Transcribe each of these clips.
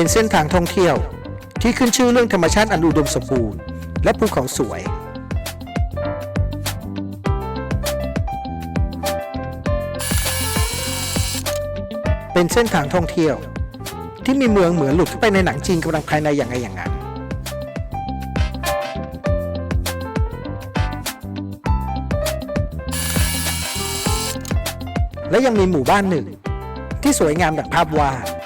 เป็นเส้นทางท่องเที่ยว ที่ขึ้นชื่อเรื่องธรรมชาติอันอุดมสมบูรณ์ และภูเขาสวยเป็นเส้นทางท่องเที่ยว ที่มีเมืองเหมือนหลุดเข้าไปในหนังจีนกำลังภายในอย่างไรอย่างนั้น และยังมีหมู่บ้านหนึ่ง ที่สวยงามดังภาพวาด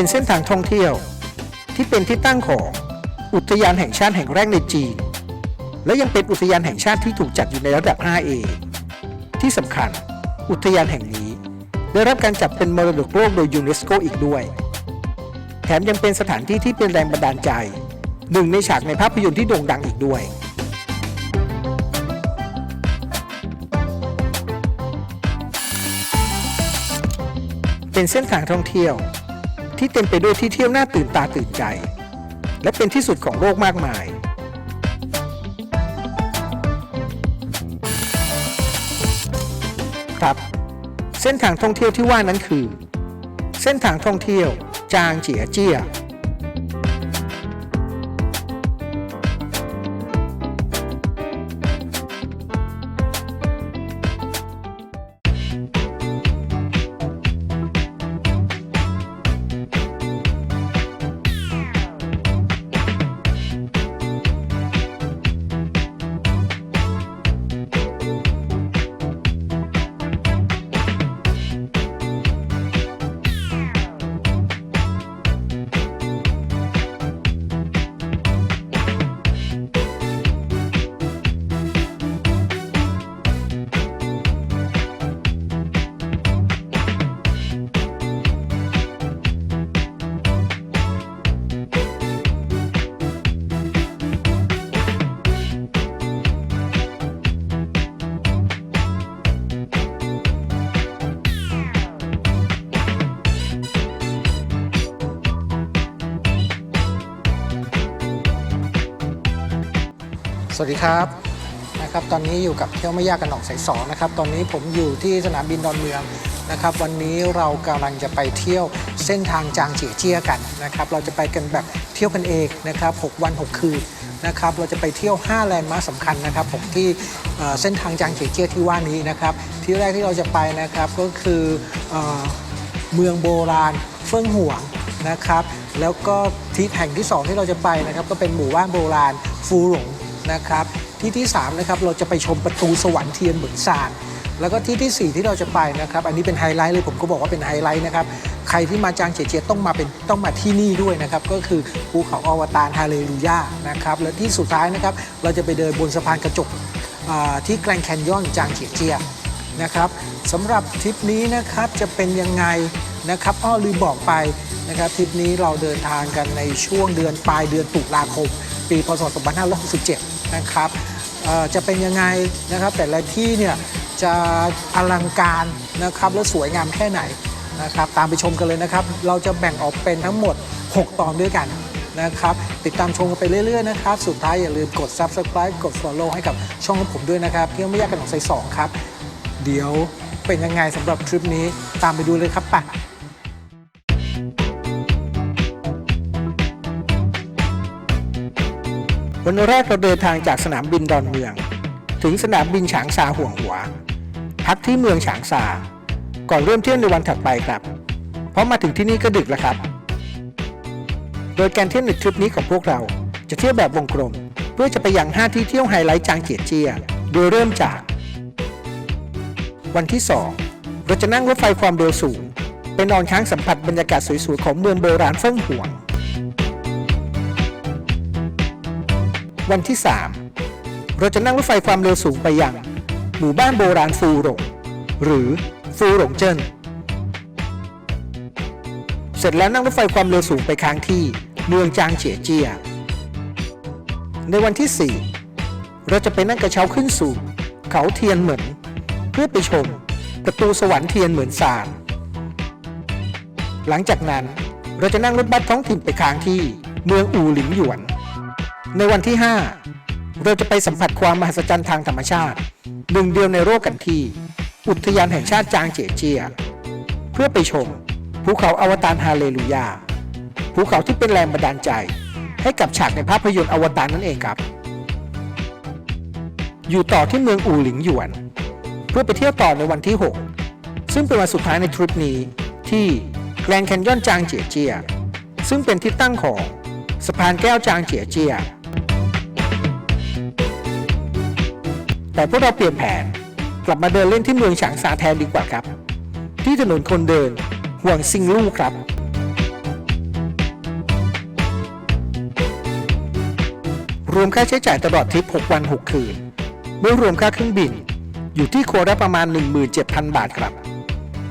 เป็นเส้นทางท่องเที่ยว ที่เป็นที่ตั้งของอุทยานแห่งชาติแห่งแรกในจีน และยังเป็นอุทยานแห่งชาติที่ถูกจัดอยู่ในระดับ 5A ที่สำคัญอุทยานแห่งนี้ ได้รับการจัดเป็นมรดกโลกโดยยูเนสโกอีกด้วย แถมยังเป็นสถานที่ที่เป็นแรงบันดาลใจ หนึ่งในฉากในภาพยนตร์ที่โด่งดังอีกด้วยเป็นเส้นทางท่องเที่ยว ที่เต็มไปด้วยที่เที่ยวน่าตื่นตาตื่นใจ และเป็นที่สุดของโลกมากมาย ครับ เส้นทางท่องเที่ยวที่ว่านั้นคือ เส้นทางท่องเที่ยวจางเจียเจี้ย สวัสดีครับนะครับ ตอนนี้อยู่กับเที่ยวไม่ยากกันหนองสายสองนะครับ ตอนนี้ผมอยู่ที่สนามบินดอนเมืองนะครับ วันนี้เรากำลังจะไปเที่ยวเส้นทางจางเจียเจียกันนะครับ เราจะไปกันแบบเที่ยวกันเองนะครับ 6 วัน 6 คืนนะครับ เราจะไปเที่ยว 5 แลนด์มาร์คสำคัญนะครับผมที่เส้นทางจางเจียเจียที่ว่านี้นะครับ ที่แรกที่เราจะไปนะครับก็คือเอเมืองโบราณเฟื่องหวงนะครับ แล้วก็ที่แห่งที่ 2 ที่เราจะไปนะครับ ก็เป็นหมู่บ้านโบราณฟูหลง นะครับ ที่ที่3นะครับเราจะไปชมประตูสวรรค์เทียนเหมือนซานแล้วก็ที่ทีสี่ 4 ที่เราจะไปนะครับ อันนี้เป็นไฮไลท์เลยผมก็บอกว่าเป็นไฮไลท์นะครับ ใครที่มาจางเจียเจียต้องมาเป็นต้องมาที่นี่ด้วยนะครับ ก็คือภูเขาอวตารฮาเลลูยานะครับ และที่สุดท้ายนะครับ เราจะไปเดินบนสะพานกระจกที่แกรนแคนยอนจางเจียเจียนะครับสำหรับทริปนี้นะครับจะเป็นยังไงนะครับอ้อลืมบอกไปนะครับทริปนี้เราเดินทางกันในช่วงเดือนปลายเดือนตุลาคม ปีพศ2567 นะครับจะเป็นยังไงนะครับ แต่ละที่เนี่ยจะอลังการนะครับและสวยงามแค่ไหนนะครับตามไปชมกันเลยนะครับ เราจะแบ่งออกเป็นทั้งหมด 6 ตอนด้วยกันนะครับ ติดตามชมกันไปเรื่อยๆนะครับ สุดท้ายอย่าลืมกด subscribe กด follow ให้กับช่องของผมด้วยนะครับเที่ยวไม่ยากกันของไซสองครับ เดี๋ยวเป็นยังไงสำหรับทริปนี้ตามไปดูเลยครับไป วันแรกเราเดินทางจากสนามบินดอนเมือง ถึงสนามบินฉางซาห่วงหัว พักที่เมืองฉางซาก่อนเริ่มเที่ยวในวันถัดไปครับ เพราะมาถึงที่นี่ก็ดึกแล้วครับ โดยการเที่ยวในทริปนี้ของพวกเราจะเที่ยวแบบวงกลม เพื่อจะไปยัง5ที่เที่ยวไฮไลท์จางเจียเจีย โดยเริ่มจาก วันที่ 2 เราจะนั่งรถไฟความเร็วสูงไปนอนค้างสัมผัสบรรยากาศสวยๆของเมืองโบราณเฟิ่งหวง วันที่ 3 เราจะนั่งรถไฟความเร็วสูงไปยัง หมู่บ้านโบราณฟูหลงหรือฟูหลงเจิ้นเสร็จแล้วนั่งรถไฟความเร็วสูงไปค้างที่เมืองจางเฉียเจีย ในวันที่ 4 เราจะไปนั่งกระเช้าขึ้นสู่ เขาเทียนเหมือน เพื่อไปชม ประตูสวรรค์เทียนเหมือนสารหลังจากนั้นเราจะนั่งรถบัสท้องถิ่นไปค้างที่เมืองอู่หลิงหยวน วันที่ 5 เราจะไปสัมผัสความมหัศจรรย์ทางธรรมชาติ หนึ่งเดียวในโลกกันที่ อุทยานแห่งชาติจางเจียเจีย เพื่อไปชมภูเขาอวตารฮาเลลูยาภูเขาที่เป็นแรงบันดาลใจ ให้กับฉากในภาพยนตร์อวตารนั่นเองครับ อยู่ต่อที่เมืองอู่หลิงหยวน เพื่อไปเที่ยวต่อในวันที่ 6 ซึ่งเป็นวันสุดท้ายในทริปนี้ที่แกรนแคนยอนจางเจียเจีย ซึ่งเป็นที่ตั้งของสะพานแก้วจางเจียเจีย แต่พวกเราเปลี่ยนแผน กลับมาเดินเล่นที่เมืองฉางซาแทนดีกว่าครับ ที่ถนนคนเดินห่วงซิงลู่ครับรวมค่าใช้จ่ายตลอดทริป 6 วัน 6 คืน ไม่รวมค่าเครื่องบิน อยู่ที่โคละประมาณ 17,000 บาทครับ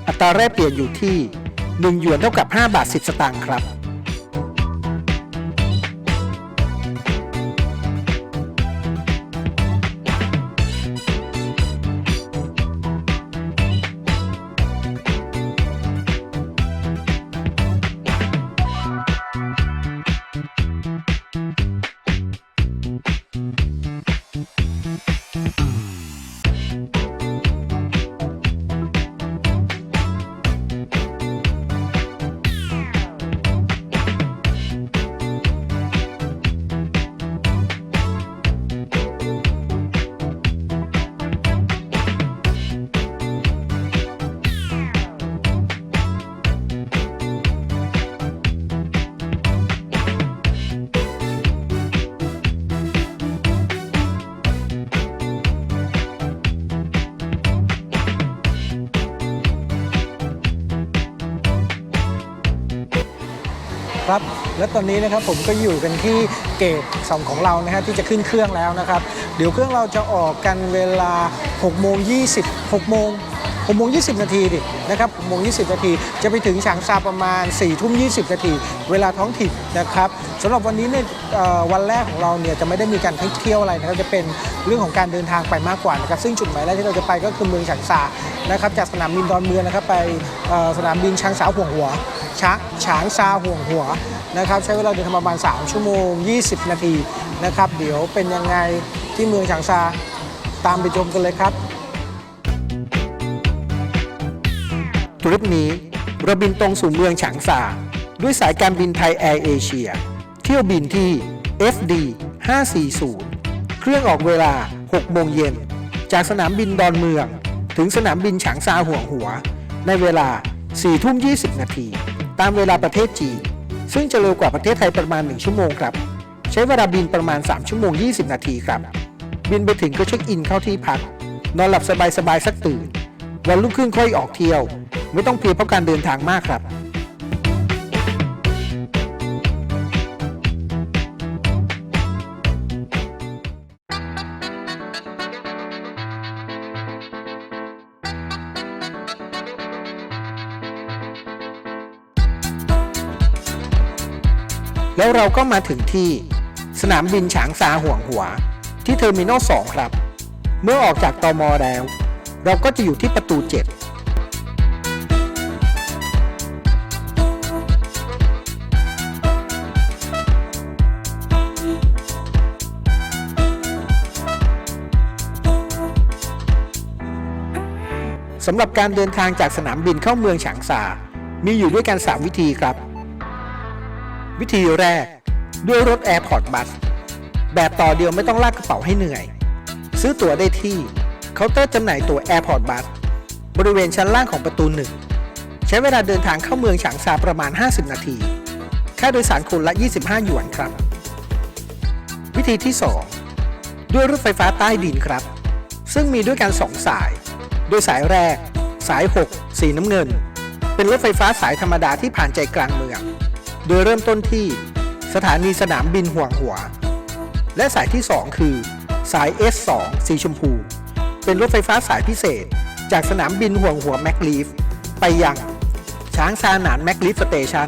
อัตราแลกเปลี่ยนอยู่ที่ 1 หยวนเท่ากับ 5 บาท 10 สตางค์ครับ ครับ และตอนนี้นะครับผมก็อยู่กันที่เกตสองของเรานะฮะที่จะขึ้นเครื่องแล้วนะครับ เดี๋ยวเครื่องเราจะออกกันเวลา6โมง20 6โมง6โมง20 นาทีดินะครับ6โมง20 นาที จะไปถึงฉางซาประมาณ4ทุ่ม20 นาที เวลาท้องถิ่นนะครับสำหรับวันนี้เนี่ยวันแรกของเราเนี่ยจะไม่ได้มีการเที่ยวอะไรนะครับจะเป็นเรื่องของการเดินทางไปมากกว่านะครับซึ่งจุดหมายแรกที่เราจะไปก็คือเมืองฉางซานะครับจากสนามบินดอนเมืองนะครับไปสนามบินช้างสาวห่วงหัว ช้างฉางซาห่วงหัวนะครับ ใช้เวลาเดินทางประมาณ 3 ชั่วโมง 20 นาทีนะครับ เดี๋ยวเป็นยังไงที่เมืองฉางซาตามไปชมกันเลยครับทริปนี้เราบินตรงสู่เมืองฉางซาด้วยสายการบินไทยแอร์เอเชียเที่ยวบินที่ FD 540 เครื่องออกเวลา 6 โมงเย็น จากสนามบินดอนเมือง ถึงสนามบินฉางซาห่วงหัว ในเวลา 4 ทุ่ม 20 นาที ตามเวลาประเทศจีนซึ่งจะเร็วกว่าประเทศไทยประมาณ 1 ชั่วโมงครับ ใช้เวลาบินประมาณ 3 ชั่วโมง 20 นาทีครับ บินไปถึงก็เช็คอินเข้าที่พัก นอนหลับสบายๆสักตื่น วันรุ่งขึ้นค่อยออกเที่ยว ไม่ต้องเพลียเพราะการเดินทางมากครับ แล้วเราก็มาถึงที่สนามบินฉางซาห่วงหัว ที่เทอร์มินอล 2 ครับ เมื่อออกจากตอมอแล้ว เราก็จะอยู่ที่ประตู 7สำหรับการเดินทางจากสนามบินเข้าเมืองฉางซา มีอยู่ด้วยกัน 3 วิธีครับ วิธีแรก ด้วยรถ Airport Bus แบบต่อเดียวไม่ต้องลากกระเป๋าให้เหนื่อย ซื้อตั๋วได้ที่เคาน์เตอร์จำหน่ายตั๋ว Airport Bus บริเวณชั้นล่างของประตูหนึ่งใช้เวลาเดินทางเข้าเมืองฉางซาประมาณ 50 นาที ค่าโดยสารคนละ 25 หยวนครับ วิธีที่ 2 ด้วยรถไฟฟ้าใต้ดินครับ ซึ่งมีด้วยกัน 2 สาย โดยสายแรก สาย 6 สีน้ำเงิน เป็นรถไฟฟ้าสายธรรมดาที่ผ่านใจกลางเมือง โดยเริ่มต้นที่สถานีสนามบินห่วงหัว และสายที่ 2 คือ สาย S2 สีชมพู เป็นรถไฟฟ้าสายพิเศษ จากสนามบินห่วงหัวแมคลีฟไปยังช้างซาหนานแมคลีฟสเตชัน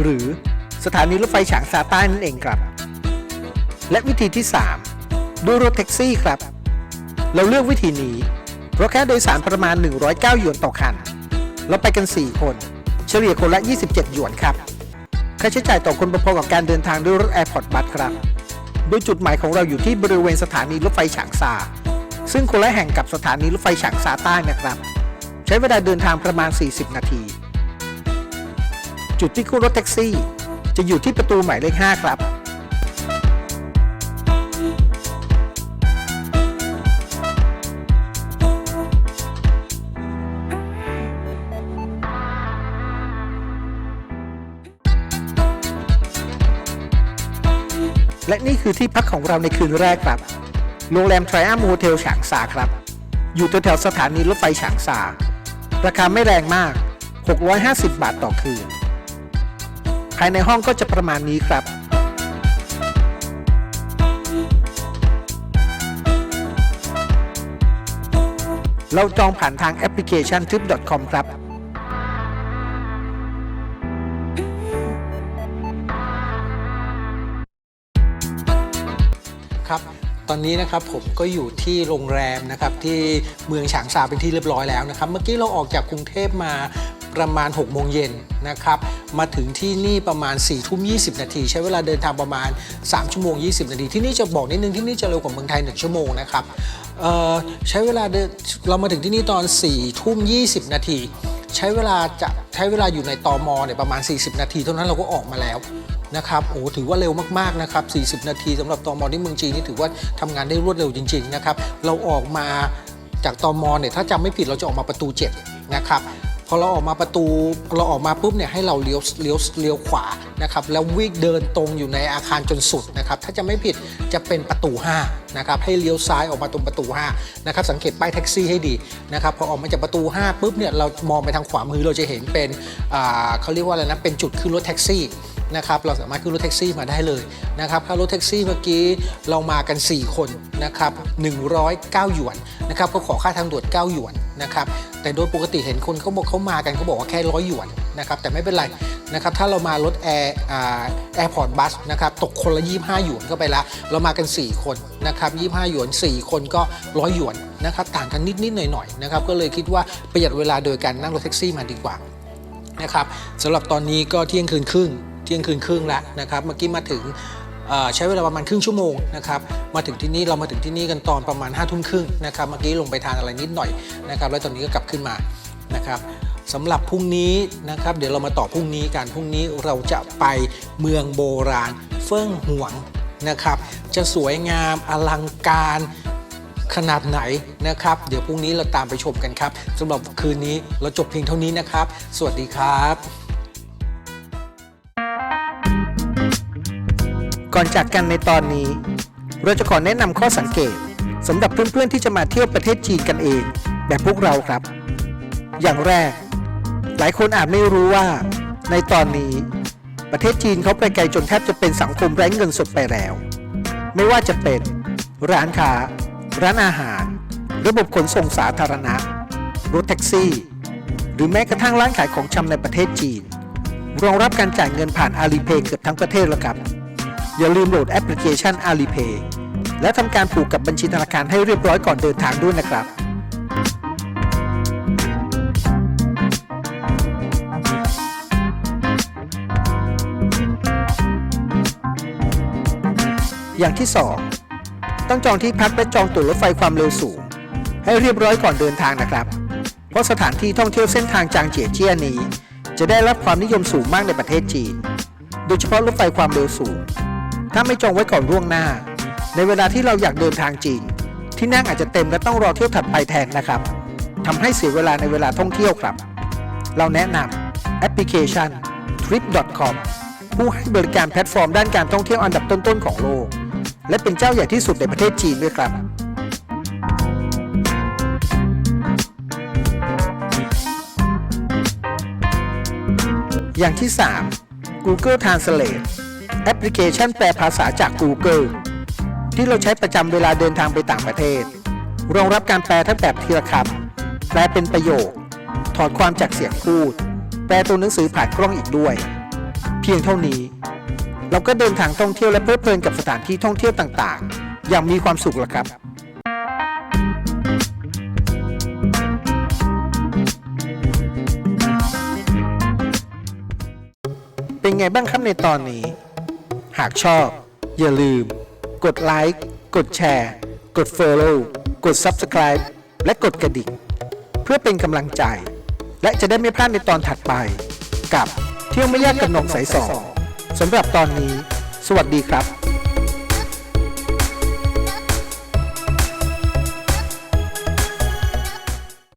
หรือสถานีรถไฟฉางซาใต้นั่นเองครับ และวิธีที่ 3 ด้วยรถแท็กซี่ครับ เราเลือกวิธีนี้ เพราะแค่โดยสารประมาณ 109หยวนต่อคัน เราไปกัน 4 คน เฉลี่ยคนละ 27 หยวนครับ ค่าใช้จ่ายต่อคนพอๆกับการเดินทางด้วยรถ Airport Bus ครับ โดยจุดหมายของเราอยู่ที่บริเวณสถานีรถไฟฉางซา ซึ่งคนละแห่งกับสถานีรถไฟฉางซาใต้นะครับ ใช้เวลาเดินทางประมาณ 40 นาที จุดที่คู่รถแท็กซี่ จะอยู่ที่ประตูหมายเลข 5 ครับ และนี่คือที่พักของเราในคืนแรกครับ โรงแรม Triumph Hotel ฉางซาครับ อยู่แถวๆสถานีรถไฟฉางซา ราคาไม่แรงมาก 650 บาทต่อคืน ภายในห้องก็จะประมาณนี้ครับเราจองผ่านทางแอปพลิเคชัน trip.com ครับครับ ตอนนี้นะครับผมก็อยู่ที่โรงแรมนะครับที่เมืองฉางซาเป็นที่เรียบร้อยแล้วนะครับ เมื่อกี้เราออกจากกรุงเทพมาประมาณ 6 โมงเย็นนะครับ มาถึงที่นี่ประมาณ4ทุ่ม20นาที ใช้เวลาเดินทางประมาณ 3 ชั่วโมง 20 นาที ที่นี่จะบอกนิดนึงที่นี่จะเร็วกว่าเมืองไทย 1 ชั่วโมงนะครับเออใช้เวลาเดินเรามาถึงที่นี่ตอน4ทุ่ม20นาที ใช้เวลาจะใช้เวลาอยู่ในตอมเนี่ยประมาณ 40 นาทีเท่านั้นเราก็ออกมาแล้วนะครับโอ้ถือว่าเร็วมากๆนะครับ 40 นาทีสำหรับตอมที่เมืองจีนนี่ถือว่าทำงานได้รวดเร็วจริง ๆ นะครับ เราออกมาจากตอมเนี่ยถ้าจำไม่ผิดเราจะออกมาประตู 7 นะครับ พอเราออกมาประตูเราออกมาปุ๊บเนี่ยให้เราเลี้ยวเลี้ยวเลี้ยวขวานะครับแล้ววิ่งเดินตรงอยู่ในอาคารจนสุดนะครับถ้าจะไม่ผิดจะเป็นประตู5นะครับให้เลี้ยวซ้ายออกมาตรงประตู5นะครับสังเกตป้ายแท็กซี่ให้ดีนะครับพอออกมาจากประตู 5ปุ๊บเนี่ยเรามองไปทางขวามือเราจะเห็นเป็นอ่าเขาเรียกว่าอะไรนะเป็นจุดขึ้นรถแท็กซี่ นะครับเราสามารถขึ้นรถแท็กซี่มาได้เลยนะครับค่ารถแท็กซี่เมื่อกี้เรามากัน 4 คนนะครับ109หยวนนะครับก็ขอค่าทางด่วน9หยวนนะครับแต่โดยปกติเห็นคนเขาบอกเขามากันเขาบอกว่าแค่ร้อยหยวนนะครับแต่ไม่เป็นไรนะครับถ้าเรามารถแอร์แอร์พอร์ตบัสนะครับตกคนละ25หยวนก็ไปละเรามากัน 4 คนนะครับ25หยวน 4 คนก็ร้อยหยวนนะครับต่างกันนิดๆหน่อยๆนะครับก็เลยคิดว่าประหยัดเวลาโดยการนั่งรถแท็กซี่มาดีกว่านะครับสำหรับตอนนี้ก็เที่ยงคืนครึ่ง ที่ยงคืนครึ่งแล้วนะครับเมื่อกี้มาถึงใช้เวลาประมาณครึ่งชั่วโมงนะครับมาถึงที่นี่เรามาถึงที่นี่กันตอนประมาณ5้าทุ่มครึ่งนะครับเมื่อกี้ลงไปทานอะไรนิดหน่อยนะครับแล้วตอนนี้ก็กลับขึ้นมานะครับสำหรับพรุ่งนี้นะครับเดี๋ยวเรามาต่อพรุ่งนี้กันพรุ่งนี้เราจะไปเมืองโบราณเฟิ่องหวงนะครับจะสวยงามอลังการขนาดไหนนะครับ เดี๋ยวพรุ่งนี้เราตามไปชมกันครับสำหรับคืนนี้เราจบเพียงเท่านี้นะครับ สวัสดีครับ ก่อนจากกันในตอนนี้ เราจะขอแนะนำข้อสังเกตสำหรับเพื่อนๆที่จะมาเที่ยวประเทศจีนกันเอง แบบพวกเราครับ อย่างแรก หลายคนอาจไม่รู้ว่า ในตอนนี้ ประเทศจีนเขาไปไกลจนแทบจะเป็นสังคมไร้เงินสดไปแล้ว ไม่ว่าจะเป็น ร้านค้า ร้านอาหาร ระบบขนส่งสาธารณะ รถแท็กซี่ หรือแม้กระทั่งร้านขายของชำในประเทศจีน รองรับการจ่ายเงินผ่าน Alipay เกือบทั้งประเทศแล้วครับ อย่าลืมโหลดแอปพลิเคชัน Alipay และทำการผูกกับบัญชีธนาคารให้เรียบร้อยก่อนเดินทางด้วยนะครับอย่างที่ 2 ต้องจองที่พักและจองตั๋วรถไฟความเร็วสูง ให้เรียบร้อยก่อนเดินทางนะครับ เพราะสถานที่ท่องเที่ยวเส้นทางจางเจียเจี้ยนี้ จะได้รับความนิยมสูงมากในประเทศจีน โดยเฉพาะรถไฟความเร็วสูง ถ้าไม่จองไว้ก่อนล่วงหน้า ในเวลาที่เราอยากเดินทางจริง ที่นั่งอาจจะเต็มและต้องรอเที่ยวถัดไปแทนนะครับทำให้เสียเวลาในเวลาท่องเที่ยวครับ เราแนะนำแอปพลิเคชัน trip.com ผู้ให้บริการแพลตฟอร์มด้านการท่องเที่ยวอันดับต้นๆของโลก และเป็นเจ้าใหญ่ที่สุดในประเทศจีนด้วยครับอย่างที่ 3 Google Translate แอปพลิเคชันแปลภาษาจาก Google ที่เราใช้ประจำเวลาเดินทางไปต่างประเทศ รองรับการแปลทั้งแบบทีละคำแปลเป็นประโยค ถอดความจากเสียงพูด แปลตัวหนังสือผ่านกล้องอีกด้วย เพียงเท่านี้ เราก็เดินทางท่องเที่ยวและเพลิดเพลินกับสถานที่ท่องเที่ยวต่างๆ อย่างมีความสุขแล้วครับเป็นไงบ้างครับในตอนนี้ หากชอบ อย่าลืม กดไลค์ กดแชร์ กด Follow กด Subscribe และกดกระดิ่ง เพื่อเป็นกำลังใจ และจะได้ไม่พลาดในตอนถัดไป กับเที่ยวไม่ยากกับหนองสายสองสำหรับตอนนี้ สวัสดีครับ